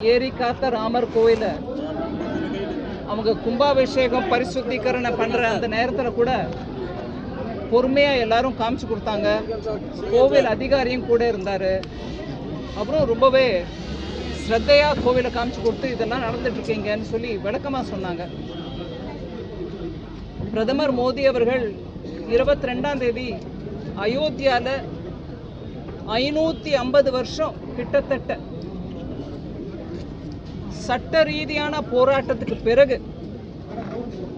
ஏரி காத்த ராமர் கோயில அவங்க கும்பாபிஷேகம் பரிசுத்திகரணை பண்ற அந்த நேரத்துல கூட பொறுமையா எல்லாரும் காமிச்சு கொடுத்தாங்க. கோவில் அதிகாரியும் கூட இருந்தாரு. அப்புறம் ரொம்பவே ஸ்ரத்தையா கோவிலை காமிச்சு கொடுத்து இதெல்லாம் நடந்துட்டு இருக்கீங்கன்னு சொல்லி விளக்கமா சொன்னாங்க. பிரதமர் மோடி அவர்கள் இருபத்தி ரெண்டாம் தேதி அயோத்தியால ஐநூத்தி ஐம்பது வருஷம் கிட்டத்தட்ட சட்ட ரீதியான போராட்டத்துக்கு பிறகு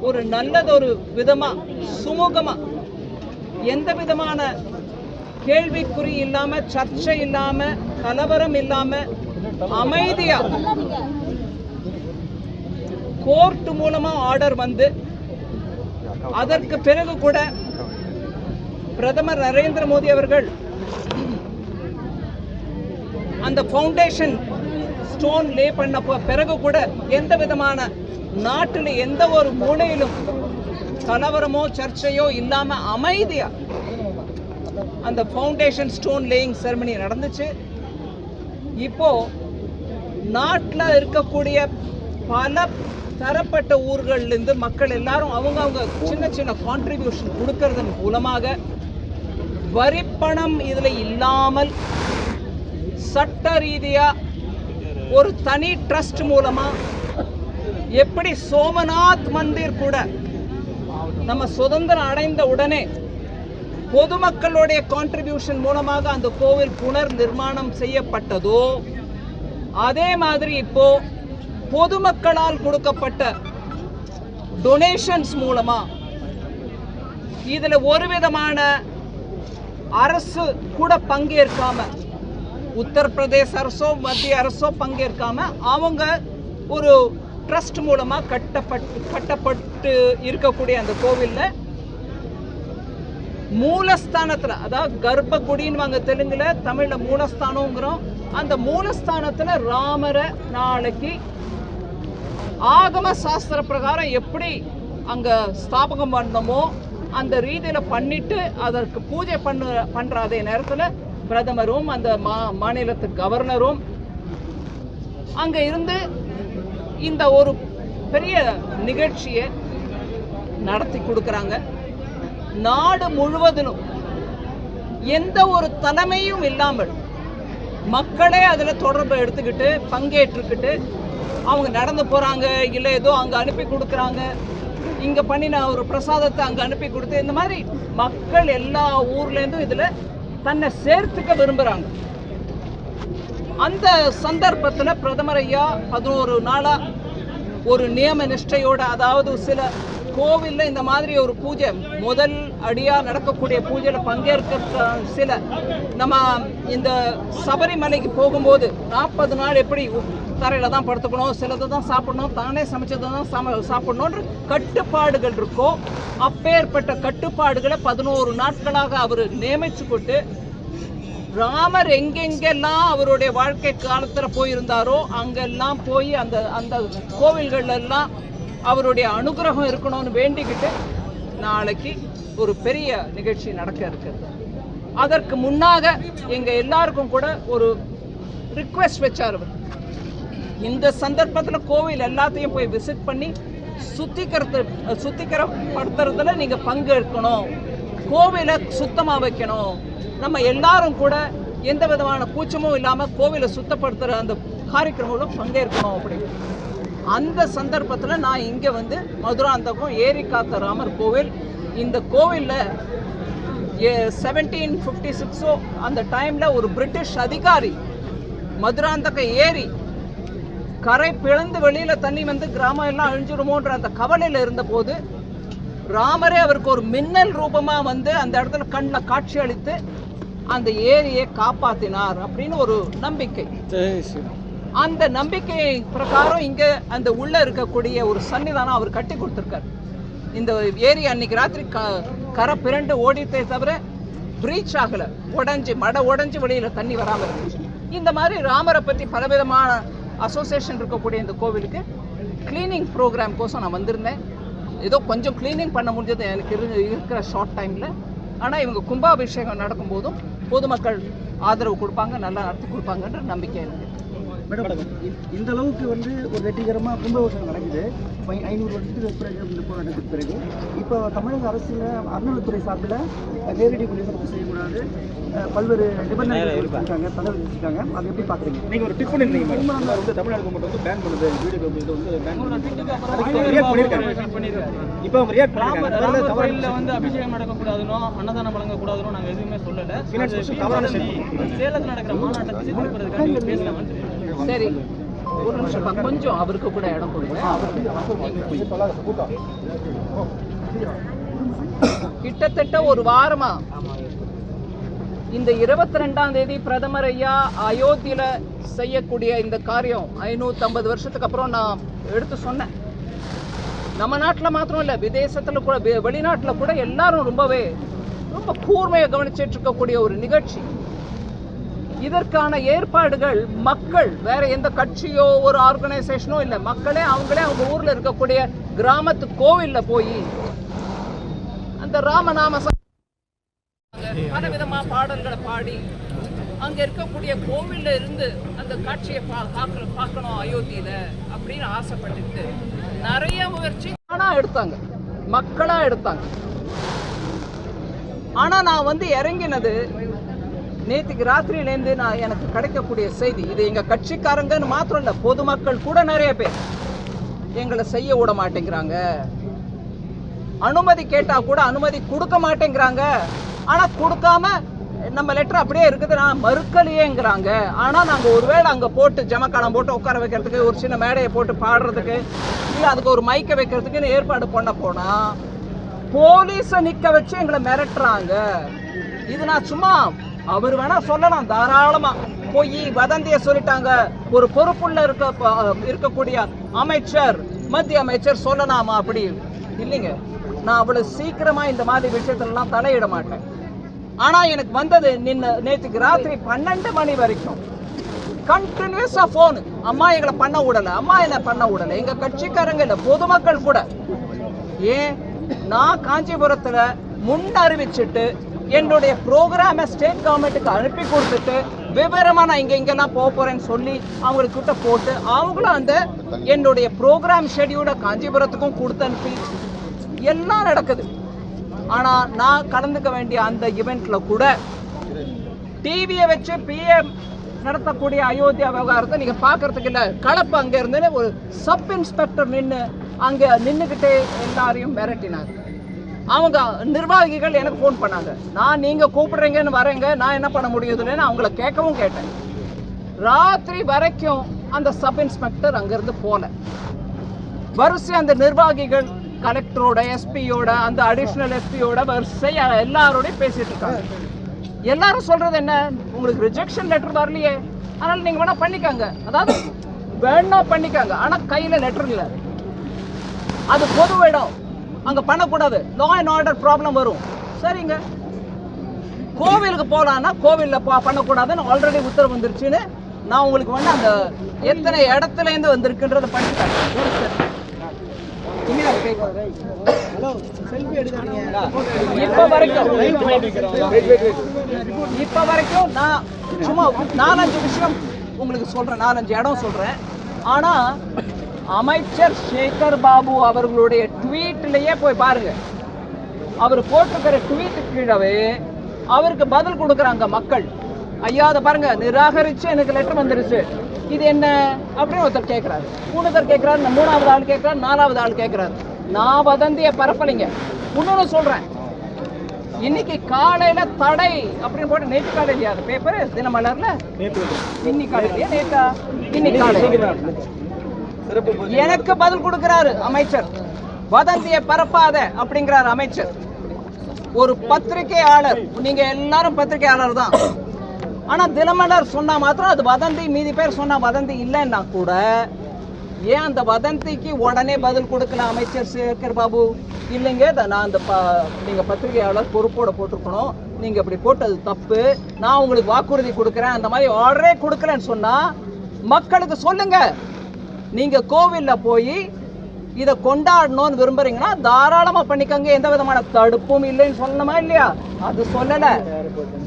ஒரு நல்லதொரு விதமாக சுமூகமாக எந்த விதமான கேள்விக்குறி இல்லாமல் சர்ச்சை இல்லாமல் கலவரம் இல்லாம அமைதியா கோர்ட் மூலமா ஆர்டர் வந்து அதற்கு பிறகு கூட பிரதமர் நரேந்திர மோடி அவர்கள் அந்த ஃபவுண்டேஷன் ஸ்டோன் லே பண்ண பிறகு கூட எந்த விதமான நாட்டில் எந்த ஒரு மூலையிலும் கலவரமோ சர்ச்சையோ இல்லாம அமைதியா அந்த ஃபவுண்டேஷன் ஸ்டோன் லேயிங் செரமனி நடந்துச்சு. இப்போ நாட்டில் இருக்கக்கூடிய பல தரப்பட்ட ஊர்கள்லேருந்து மக்கள் எல்லாரும் அவங்க அவங்க சின்ன சின்ன கான்ட்ரிபியூஷன் கொடுக்கறதன் மூலமாக வரிப்பணம் இதில் இல்லாமல் சட்ட ரீதியாக ஒரு தனி ட்ரஸ்ட் மூலமா எப்படி சோமநாத் மந்திர் கூட நம்ம சுதந்திரம் அடைந்த உடனே பொதுமக்களுடைய கான்ட்ரிபியூஷன் மூலமாக அந்த கோவில் புனர் நிர்மாணம் செய்யப்பட்டதோ அதே மாதிரி இப்போ பொதுமக்களால் கொடுக்கப்பட்ட டொனேஷன்ஸ் மூலமா இதுல ஒரு விதமான அரசு கூட பங்கேற்காம உத்தரப்பிரதேச அரசோ மத்திய அரசோ பங்கேற்காம அவங்க ஒரு ட்ரஸ்ட் மூலமா கட்டப்பட்டு கட்டப்பட்டு இருக்கக்கூடிய அந்த கோவில்ல மூலஸ்தானத்துல அதாவது கர்ப்பகுடின்னு வாங்க தெலுங்குல தமிழ்ல மூலஸ்தானங்கிறோம். அந்த மூலஸ்தானத்துல ராமரை நாளைக்கு ஆகம சாஸ்திர பிரகாரம் எப்படி அங்க ஸ்தாபகம் பண்ணமோ அந்த ரீதியில பண்ணிட்டு அதற்கு பூஜை பண்ண பண்ற அதே நேரத்துல பிரதமரும் அந்த மா மாநிலத்து கவர்னரும் அங்க இருந்து இந்த ஒரு பெரிய நிகழ்ச்சியை நடத்தி கொடுக்கறாங்க. நாடு முழுவதிலும் எந்த ஒரு தலைமையும் இல்லாமல் மக்களே அதில் தொடர்பு எடுத்துக்கிட்டு பங்கேற்றுக்கிட்டு அவங்க நடந்து போகிறாங்க இல்லை ஏதோ அங்கே அனுப்பி கொடுக்குறாங்க. இங்க பண்ணின ஒரு பிரசாதத்தை அங்கே அனுப்பி கொடுத்து இந்த மாதிரி மக்கள் எல்லா ஊர்லேருந்தும் இதில் தன்னை சேர்த்துக்க விரும்புகிறாங்க அந்த சந்தர்ப்பத்தில் பிரதமர் ஐயா பதினோரு நாளாக ஒரு நியம நிஷ்டையோட அதாவது சில கோவிலில் இந்த மாதிரி ஒரு பூஜை முதல் அடியாக நடக்கக்கூடிய பூஜையில் பங்கேற்க சில நம்ம இந்த சபரிமலைக்கு போகும்போது நாற்பது நாள் எப்படி தரையில் தான் படுத்துக்கணும் சிலதை தான் சாப்பிடணும் தானே சமைச்சதை தான் சம சாப்பிடணுன்ற கட்டுப்பாடுகள் இருக்கோ அப்பேற்பட்ட கட்டுப்பாடுகளை பதினோரு நாட்களாக அவர் நியமிச்சு கொண்டு ராமர் எங்கெங்கெல்லாம் அவருடைய வாழ்க்கை காலத்தில் போயிருந்தாரோ அங்கெல்லாம் போய் அந்த அந்த கோவில்கள்லாம் அவருடைய அனுகிரகம் இருக்கணும்னு வேண்டிக்கிட்டு நாளைக்கு ஒரு பெரிய நிகழ்ச்சி நடக்க இருக்கிறது அதற்கு முன்னாக எங்கள் எல்லாருக்கும் கூட ஒரு ரிக்வெஸ்ட் வச்சார் அவர். இந்த சந்தர்ப்பத்தில் கோவில் எல்லாத்தையும் போய் விசிட் பண்ணி சுத்திகரத்து சுத்திகரப்படுத்துறதுல நீங்கள் பங்கெடுக்கணும் கோவிலை சுத்தமாக வைக்கணும். நம்ம எல்லாரும் கூட எந்த விதமான கூச்சமும் இல்லாமல் கோவிலை சுத்தப்படுத்துகிற அந்த காரியக்கிரமங்களும் பங்கேற்கணும் அப்படின்னு. அந்த சந்தர்ப்பத்தில் நான் இங்கே வந்து மதுராந்தகம் ஏரிக்காத்த ராமர் கோவில் இந்த கோவிலில் செவன்டீன் ஃபிஃப்டி சிக்ஸோ அந்த டைமில் ஒரு பிரிட்டிஷ் அதிகாரி மதுராந்தக ஏரி கரை பிளந்து வெளியில தண்ணி வந்து கிராமம் எல்லாம் அழிஞ்சிருமோன்ற அந்த கவலையில இருந்தபோது ராமரே அவருக்கு ஒரு மின்னல் ரூபமா வந்து அந்த இடத்துல கண்ணில் காட்சி அளித்து அந்த ஏரியை காப்பாத்தினார் அப்படின்னு ஒரு நம்பிக்கை. அந்த நம்பிக்கை பிரகாரம் இங்க அந்த உள்ள இருக்கக்கூடிய ஒரு சன்னிதானம் அவர் கட்டி கொடுத்துருக்காரு. இந்த ஏரி அன்னைக்கு ராத்திரி க கரை பிறண்டு ஓடித்தே தவிர பிரீச் ஆகல. உடைஞ்சு மடை உடைஞ்சு வெளியில தண்ணி வராம இருந்துச்சு. இந்த மாதிரி ராமரை பத்தி பலவிதமான அசோசியேஷன் இருக்கக்கூடிய இந்த கோவிலுக்கு க்ளீனிங் ப்ரோக்ராம் கோசம் நான் வந்திருந்தேன். ஏதோ கொஞ்சம் க்ளீனிங் பண்ண முடிஞ்சது எனக்கு இரு- இருக்கிற ஷார்ட் டைமில் ஆனால் இவங்க கும்பாபிஷேகம் நடக்கும்போதும் பொதுமக்கள் ஆதரவு கொடுப்பாங்க நல்லா நடத்தி கொடுப்பாங்கன்ற நம்பிக்கை இருக்குது மேடம் இந்த அளவுக்கு வந்து ஒரு வெற்றிகரமாக கும்பாபிஷேகம் நடக்குது. ஐநூறு வருஷத்துக்கு பிறகு இந்த போராட்டத்துக்கு பிறகு. இப்போ தமிழக அரசில் அறநிலைத்துறை சார்பில் நேரடி ஒளிபரப்பு செய்யக்கூடாது. பல்வேறு நிபந்தனைகள் இருக்காங்க தடை விதிச்சிருக்காங்க அதை எப்படி பார்க்குறீங்க? நீங்க ஒரு டிப் பண்ணிருந்தீங்க மேடம். வந்து தமிழ்நாடு கவர்மெண்ட் வந்து பேன் பண்ணுது. வீடியோ இது வந்து பேன் பண்ணுது இப்போ ரியாக்ட் பண்ணிருக்காங்க. கோயில்ல வந்து அபிஷேகம் நடக்கக்கூடாதுனோ அன்னதானம் வழங்கக்கூடாதுனோ நாங்க எதுவுமே சொல்லல. சேலத்துல நடக்கிற மாநாட்டை திசை திருப்புறதுக்காக பேசலாமான்னு தெரியும். சரி. ஒரு நிமிஷம் கொஞ்சம் அவருக்கு கூட இடம் கொடுங்க. கிட்டத்தட்ட ஒரு வாரமா. இந்த இருபத்தி ரெண்டாம் தேதி பிரதமர் ஐயா அயோத்தியில செய்யக்கூடிய இந்த காரியம் ஐநூத்தி ஐம்பது வருஷத்துக்கு அப்புறம் நான் எடுத்து சொன்னேன். நம்ம நாட்டில் மாத்திரம் இல்லை விதேசத்தில் கூட வெ- கூட எல்லாரும் ரொம்பவே ரொம்ப கூர்மையை கவனிச்சிட்டு இருக்கக்கூடிய ஒரு நிகழ்ச்சி. இதற்கான ஏற்பாடுகள் மக்கள் வேற எந்த கட்சியோ ஒரு ஆர்கனைசேஷனோ இல்லை மக்களே அவங்களே அவங்க ஊர்ல இருக்கக்கூடிய கிராமத்து கோவில்ல போய் அந்த ராமநாம பல பலவிதமா பாடல்களை பாடி அங்க இருக்கக்கூடிய கோவில்ல இருந்து அந்த காட்சியை பா- பார்க்க- பார்க்கணும் அயோத்தியில அப்படின்னு ஆசைப்பட்டுட்டு நிறைய முயற்சி ஆனா எடுத்தாங்க. மக்களா எடுத்தாங்க. ஆனா நான் வந்து இறங்கினது நேற்றுக்கு ராத்திரியிலேருந்து நான் எனக்கு கிடைக்கக்கூடிய செய்தி இது எங்கள் கட்சிக்காரங்கன்னு மாத்திரம் இல்லை பொதுமக்கள் கூட நிறைய பேர். எங்களை செய்ய விட மாட்டேங்கிறாங்க. அனுமதி கேட்டால் கூட அனுமதி கொடுக்க மாட்டேங்கிறாங்க. ஆனால் கொடுக்காம நம்ம லெட்டர் அப்படியே இருக்குது நான் மறுக்கலையேங்கிறாங்க. ஆனால் நாங்கள் ஒருவேளை அங்கே போட்டு ஜமக்காலம் போட்டு உட்கார வைக்கிறதுக்கு ஒரு சின்ன மேடையை போட்டு பாடுறதுக்கு இல்லை அதுக்கு ஒரு மைக்க வைக்கிறதுக்குன்னு ஏற்பாடு பண்ண போனால் போலீஸை நிற்க வச்சு எங்களை மிரட்டுறாங்க. இது நான் சும்மா அவர் வேணா சொல்லலாம். தாராளமா. போய் வதந்திய சொல்லிட்டாங்க. ஒரு பொறுப்புள்ள இருக்க இருக்கக்கூடிய அமைச்சர் மத்திய அமைச்சர் சொல்லலாமா அப்படி? இல்லைங்க. நான் அவ்வளவு சீக்கிரமா இந்த மாதிரி விஷயத்துலலாம் தலையிட மாட்டேன். ஆனா எனக்கு வந்தது நின்ன நேற்றுக்கு ராத்திரி பன்னெண்டு மணி வரைக்கும். கண்டினியூஸா ஃபோன் அம்மா எங்களை பண்ண விடல. அம்மா என்ன பண்ண விடல? எங்க கட்சிக்காரங்க இல்ல பொதுமக்கள் கூட. ஏன்? நான் காஞ்சிபுரத்துல முன் அறிவிச்சிட்டு என்னுடைய ப்ரோக்ராமை ஸ்டேட் கவர்மெண்ட்டுக்கு அனுப்பி கொடுத்துட்டு விவரமா நான் இங்க இங்கெல்லாம் போக போறேன்னு சொல்லி அவங்களுக்கு கிட்ட போட்டு அவங்களும் அந்த என்னுடைய ப்ரோக்ராம் ஷெடியூலை காஞ்சிபுரத்துக்கும் கொடுத்து அனுப்பி. எல்லாம் நடக்குது. ஆனா நான் கலந்துக்க வேண்டிய அந்த இவெண்ட்ல கூட டிவியை வச்சு பிஎம் நடத்தக்கூடிய அயோத்தியா விவகாரத்தை நீங்க பார்க்கறதுக்கு இல்ல. கலப்பு அங்க இருந்து ஒரு சப் இன்ஸ்பெக்டர் நின்று அங்க நின்றுக்கிட்டே எல்லாரையும் மிரட்டினாங்க அவங்க நிர்வாகிகள் எனக்கு ஃபோன் பண்ணாங்க. நான் நீங்கள் கூப்பிடுறீங்கன்னு வரேங்க. நான் என்ன பண்ண முடியுதுன்னு அவங்கள கேட்கவும் கேட்டேன். ராத்திரி வரைக்கும் அந்த சப் இன்ஸ்பெக்டர் அங்கேருந்து போல. வரிசை அந்த நிர்வாகிகள் கலெக்டரோட எஸ்பியோட அந்த அடிஷ்னல் எஸ்பியோட வரிசை எல்லாரோடையும் பேசிட்டு இருக்காங்க. எல்லாரும் சொல்றது என்ன? உங்களுக்கு ரிஜெக்ஷன் லெட்டர் வரலையே. அதனால நீங்க வேணா பண்ணிக்காங்க. அதாவது வேணா பண்ணிக்காங்க. ஆனா கையில லெட்டர் இல்லை. அது பொது இடம் அங்க பண்ணக்கூடாது. லா அண்ட் ஆர்டர் ப்ராப்ளம் வரும். சரிங்க. கோவிலுக்கு போலான்னா கோவிலில் பண்ணக்கூடாதுன்னு ஆல்ரெடி உத்தரவு வந்துருச்சுன்னு நான் உங்களுக்கு வந்து அந்த எத்தனை இடத்துல இருந்து வந்திருக்குன்றத படிச்சுட்டேன் ஒரு ஹலோ வரைக்கும். இப்போ வரைக்கும் நான் சும்மா நாலஞ்சு விஷயம் உங்களுக்கு சொல்றேன். நாலஞ்சு இடம் சொல்றேன். ஆனா அமைச்சர் சேகர் பாபு அவர்களுடைய ட்வீட்லயே போய் பாருங்க. அவர் போட்டிருக்கிற ட்வீட் கீழவே அவருக்கு பதில் கொடுக்குறாங்க மக்கள். ஐயா அதை பாருங்க நிராகரிச்சு எனக்கு லெட்டர் வந்துருச்சு. இது என்ன? அப்படின்னு ஒருத்தர் கேட்குறாரு மூணுத்தர் கேட்குறாரு மூணாவது ஆள் கேட்குறாரு நாலாவது ஆள் கேட்குறாரு நான் வதந்திய பரப்பலைங்க. இன்னொன்னு சொல்றேன். இன்னைக்கு காலையில தடை அப்படின்னு போட்டு நேற்று காலையிலயா? அது பேப்பர் தினமலர்ல? இன்னைக்கு காலையிலயா? நேத்தா? இன்னைக்கு காலையில எனக்கு பதில் கொடுக்கிறாரு அமைச்சர். வதந்தியை பரப்பாத அப்படிங்கிறார் அமைச்சர். ஒரு பத்திரிகையாளர் நீங்க எல்லாரும் பத்திரிகையாளர் தான். ஆனா தினமலர் சொன்னா மாத்திரம் அது வதந்தி மீதி பேர் சொன்னா வதந்தி இல்லைன்னா கூட ஏன் அந்த வதந்திக்கு உடனே பதில் கொடுக்கல அமைச்சர் சேகர் பாபு? இல்லைங்க நான் அந்த ப நீங்க பத்திரிகையாளர் பொறுப்போட போட்டிருக்கணும். நீங்க இப்படி போட்டது தப்பு. நான் உங்களுக்கு வாக்குறுதி கொடுக்குறேன். அந்த மாதிரி ஆர்டரே கொடுக்கலன்னு சொன்னா மக்களுக்கு சொல்லுங்க. நீங்கள் கோவிலில் போய் இதை கொண்டாடணும்னு விரும்புறீங்கன்னா தாராளமா பண்ணிக்கங்க. எந்த விதமான தடுப்பும் இல்லைன்னு சொல்லணுமா இல்லையா? அது சொல்லல.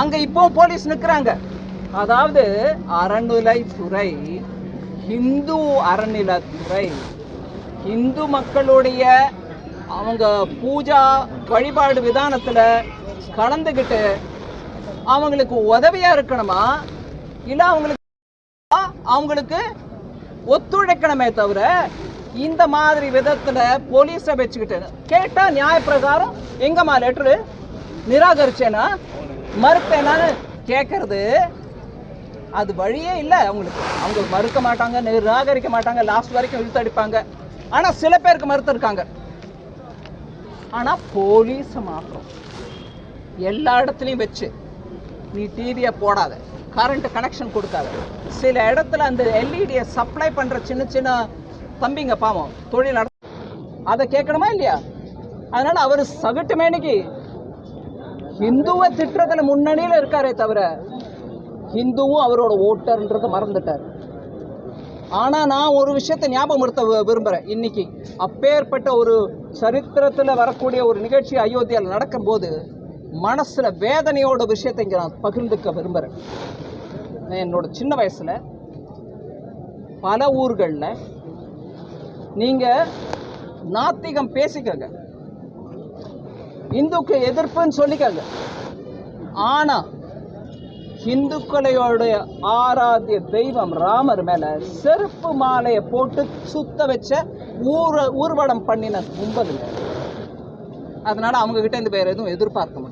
அங்க இப்போ போலீஸ் நிக்கிறாங்க. அதாவது அறநிலைத்துறை ஹிந்து அறநிலைத்துறை இந்து மக்களுடைய அவங்க பூஜா வழிபாடு விதானத்தில் கலந்துக்கிட்டு அவங்களுக்கு உதவியாக இருக்கணுமா? இல்லை அவங்களுக்கு அவங்களுக்கு ஒத்துழைக்கணுமே தவிர இந்த மாதிரி விதத்துல போலீஸை வச்சுக்கிட்டு கேட்டா நியாயப்பிரகாரம் எங்கம்மா லெட்ரு நிராகரிச்சேனா? மறுப்பேனான்னு கேட்கறது அது வழியே இல்லை அவங்களுக்கு. அவங்க மறுக்க மாட்டாங்க நிராகரிக்க மாட்டாங்க லாஸ்ட் வரைக்கும் இழுத்தடிப்பாங்க ஆனா சில பேருக்கு மறுத்து இருக்காங்க ஆனா போலீஸ் மாத்திரம். எல்லா இடத்துலையும் வச்சு. நீ டிவியை போடாத. கரண்ட் கனெக்ஷன் கொடுக்காது. சில இடத்துல அந்த எல்இடியை சப்ளை பண்ற சின்ன சின்ன தம்பிங்க பாவம் தொழில் நட அதை கேட்கணுமா இல்லையா? அதனால அவர் சகட்டு மேனிக்கு ஹிந்துவை திட்டுறதுல முன்னணியில் இருக்காரே தவிர ஹிந்துவும் அவரோட ஓட்டர்ன்றதை மறந்துட்டார். ஆனா நான் ஒரு விஷயத்தை ஞாபகப்படுத்த விரும்புகிறேன் விரும்புறேன். இன்னைக்கு அப்பேற்பட்ட ஒரு சரித்திரத்துல வரக்கூடிய ஒரு நிகழ்ச்சி அயோத்தியாவில் நடக்கும்போது மனசுல வேதனையோட விஷயத்தை இங்கே நான் பகிர்ந்துக்க விரும்புகிறேன் நான் என்னோட சின்ன வயசுல பல ஊர்கள்ல நீங்க நாத்திகம் பேசிக்கங்க. இந்துக்கு எதிர்ப்புன்னு சொல்லிக்கங்க. ஆனா இந்துக்களையோடைய ஆராத்திய தெய்வம் ராமர் மேல செருப்பு மாலையை போட்டு சுத்த வச்ச ஊர ஊர்வலம் பண்ணின கும்பலுங்க அதனால அவங்கக்கிட்ட இந்த வேற எதுவும் எதிர்பார்க்க முடியும்